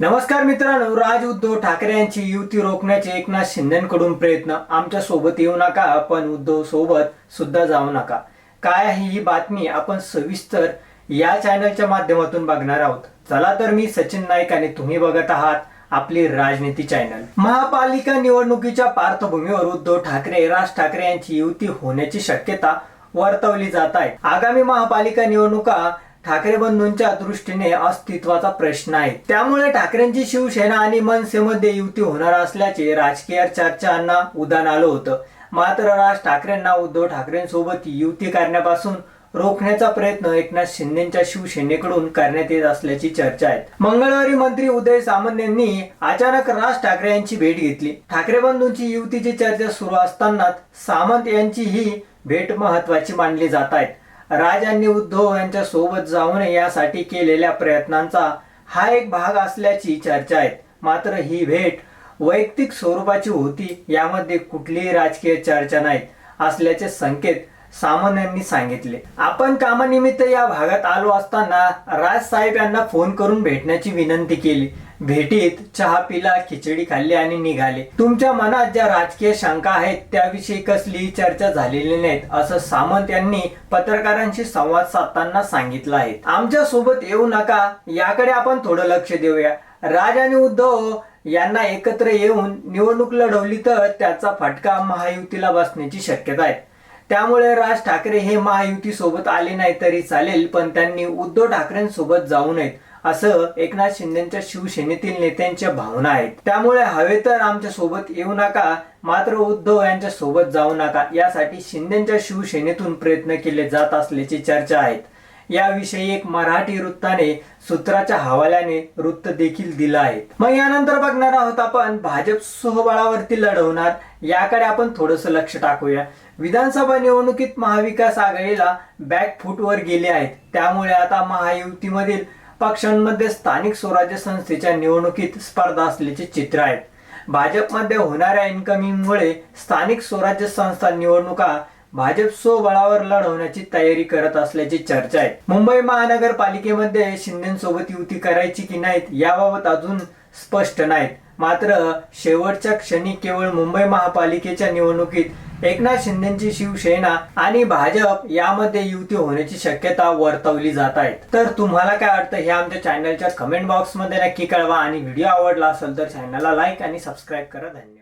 नमस्कार मित्रांनो राज उद्धव ठाकरे यांची युती रोखण्याचे एकनाथ शिंदेकडून प्रयत्न. आमच्यासोबत येऊ नका पण उद्धव सोबत सुद्धा जाऊ नका. काय आहे ही बातमी आपण सविस्तर या चॅनलच्या माध्यमातून बघणार आहोत. चला तर मी सचिन नाईक आणि तुम्ही बघत आहात आपली राजनीती चॅनल महापालिका निवडणुकीच्या पार्श्वभूमीवर उद्धव ठाकरे राज ठाकरे यांची युती होण्याची शक्यता वर्तवली जात आहे. आगामी महापालिका निवडणुका ठाकरे बंधूंच्या दृष्टीने अस्तित्वाचा प्रश्न आहे. त्यामुळे ठाकरेंची शिवसेना आणि मनसेमध्ये युती होणार असल्याचे राजकीय चर्चांना उदान आलं होतं. मात्र राज ठाकरेंना उद्धव ठाकरेंसोबत युती करण्यापासून रोखण्याचा प्रयत्न एकनाथ शिंदेच्या शिवसेनेकडून करण्यात येत असल्याची चर्चा आहे. मंगळवारी मंत्री उदय सामंत यांनी अचानक राज ठाकरे यांची भेट घेतली. ठाकरे बंधूंची युतीची चर्चा सुरू असतानाच सामंत यांची ही भेट महत्वाची मानली जात आहेत राजांनी उद्धव यांच्या सोबत जाऊन यासाठी केलेल्या प्रयत्नांचा हा एक भाग असल्याची चर्चा आहे. मात्र ही भेट वैयक्तिक स्वरूपाची होती यामध्ये कुठलीही राजकीय चर्चा नाहीत असल्याचे संकेत सामन यांनी सांगितले. आपण कामानिमित्त या भागात आलो असताना राज साहेब यांना फोन करून भेटण्याची विनंती केली. भेटीत चहा पिला खिचडी खाल्ली आणि निघाले. तुमच्या मनात ज्या राजकीय शंका आहेत त्याविषयी कसलीही चर्चा झालेली नाहीत असं सामंत यांनी पत्रकारांशी संवाद साधताना सांगितलं आहे. आमच्यासोबत येऊ नका याकडे आपण थोडं लक्ष देऊया. राज आणि उद्धव यांना एकत्र येऊन निवडणूक लढवली तर त्याचा फटका महायुतीला बसण्याची शक्यता आहे. त्यामुळे राज ठाकरे हे महायुती सोबत आले नाही तरी चालेल पण त्यांनी उद्धव ठाकरेंसोबत जाऊ नयेत असं एकनाथ शिंदेच्या शिवसेनेतील नेत्यांच्या भावना आहेत. त्यामुळे हवे तर आमच्यासोबत येऊ नका मात्र उद्धव यांच्या सोबत जाऊ नका यासाठी शिंदेच्या शिवसेनेतून प्रयत्न केले जात असल्याची चर्चा आहेत. याविषयी एक मराठी वृत्ताने सूत्राच्या हवाल्याने वृत्त देखील दिलं आहे. मग यानंतर बघणार आहोत आपण भाजप सहबळावरती लढवणार याकडे आपण थोडस लक्ष टाकूया. विधानसभा निवडणुकीत महाविकास आघाडीला बॅकफूटवर गेले आहेत. त्यामुळे आता महायुतीमधील पक्षांमध्ये स्थानिक स्वराज्य संस्थेच्या निवडणुकीत स्पर्धा असल्याचे चित्र आहेत भाजपमध्ये होणाऱ्या इन्कमिंगमुळे स्थानिक स्वराज्य संस्था निवडणुका भाजप बळावर लढवण्याची तयारी करत असल्याची चर्चा आहे. मुंबई महानगरपालिकेमध्ये शिंदेसोबत युती करायची की नाहीत याबाबत अजून स्पष्ट नाहीत. मात्र शेवटच्या क्षणी केवळ मुंबई महापालिकेच्या निवडणुकीत एकनाथ शिंदेची शिवसेना आणि भाजप यामध्ये युती होण्याची शक्यता वर्तवली जात आहे. तर तुम्हाला काय वाटतं हे आमच्या चॅनलच्या कमेंट बॉक्समध्ये नक्की कळवा आणि व्हिडिओ आवडला असेल तर चॅनलला लाईक आणि सबस्क्राईब करा. धन्यवाद.